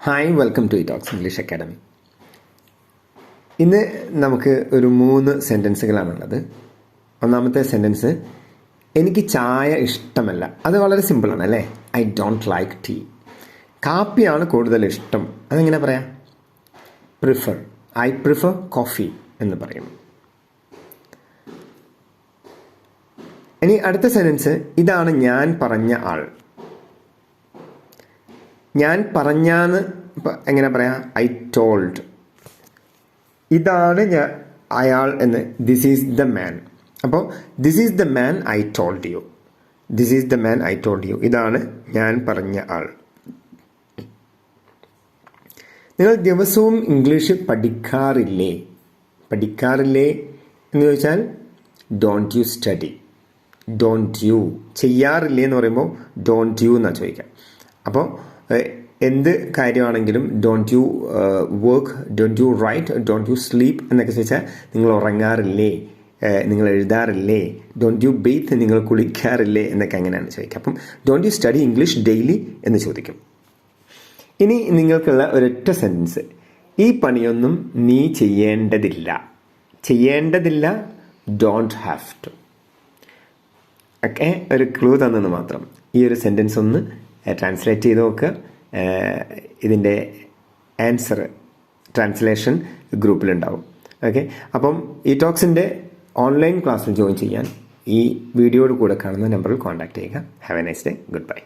Hi welcome to Itox English academy ഇന്ന് നമുക്ക് ഒരു മൂന്ന് സെന്റൻസുകളാണുള്ളത് ഒന്നാമത്തെ സെന്റൻസ് എനിക്ക് ചായ ഇഷ്ടമല്ല. അത് വളരെ സിമ്പിളാണ് അല്ലേ? ഐ ഡോണ്ട് ലൈക്ക് ടീ കാപ്പിയാണ് കൂടുതൽ ഇഷ്ടം. അതെങ്ങനെ പറയാം? പ്രിഫർ ഐ പ്രിഫർ കോഫി എന്ന് പറയും. ഇനി അടുത്ത സെന്റൻസ് ഇതാണ് ഞാൻ പറഞ്ഞ ആൾ. ഞാൻ പറഞ്ഞാന്ന് എങ്ങനെ പറയാം? ഐ ടോൾഡ് ഇതാണ് ഞാൻ അയാൾ എന്ന്. ദിസ് ഈസ് ദ മാൻ അപ്പോൾ this is the man I told you this is the man I told you ഇതാണ് ഞാൻ പറഞ്ഞ ആൾ. നിങ്ങൾ ദിവസവും ഇംഗ്ലീഷ് പഠിക്കാറില്ലേ? പഠിക്കാറില്ലേ? എന്ന് ചോദിച്ചാൽ don't you study don't you ചെയ്യാറില്ലേ എന്ന് പറയുമ്പോൾ ഡോണ്ട് യു എന്നാണ് ചോദിക്കാം. അപ്പോൾ എന്ത് കാര്യമാണെങ്കിലും don't you work don't you write don't you sleep എന്നൊക്കെ ചോദിച്ചാൽ നിങ്ങൾ ഉറങ്ങാറില്ലേ? നിങ്ങൾ എഴുതാറില്ലേ? ഡോണ്ട് യു ബെയ്ത്ത് നിങ്ങൾ കുളിക്കാറില്ലേ? എന്നൊക്കെ അങ്ങനെയാണ് ചോദിക്കുക. അപ്പം don't you study English daily എന്ന് ചോദിക്കും. ഇനി നിങ്ങൾക്കുള്ള ഒരൊറ്റ സെന്റൻസ് ഈ പണിയൊന്നും നീ ചെയ്യേണ്ടതില്ല. ചെയ്യേണ്ടതില്ല ഡോണ്ട് ഹാവ് ടു ഒക്കെ ഒരു ക്ലൂ തന്നെന്ന് മാത്രം. ഈ ഒരു സെന്റൻസ് ഒന്ന് ട്രാൻസ്ലേറ്റ് ചെയ്ത് നോക്കുക ഇതിന്റെ ആൻസർ ട്രാൻസ്ലേഷൻ ഗ്രൂപ്പിലുണ്ടാവും. ഓക്കെ അപ്പം ഈ ടോക്സിന്റെ ഓൺലൈൻ ക്ലാസ്സിൽ ജോയിൻ ചെയ്യാൻ ഈ വീഡിയോയുടെ കൂടെ കാണുന്ന നമ്പറിൽ കോൺടാക്ട് ചെയ്യുക. Have a nice day good bye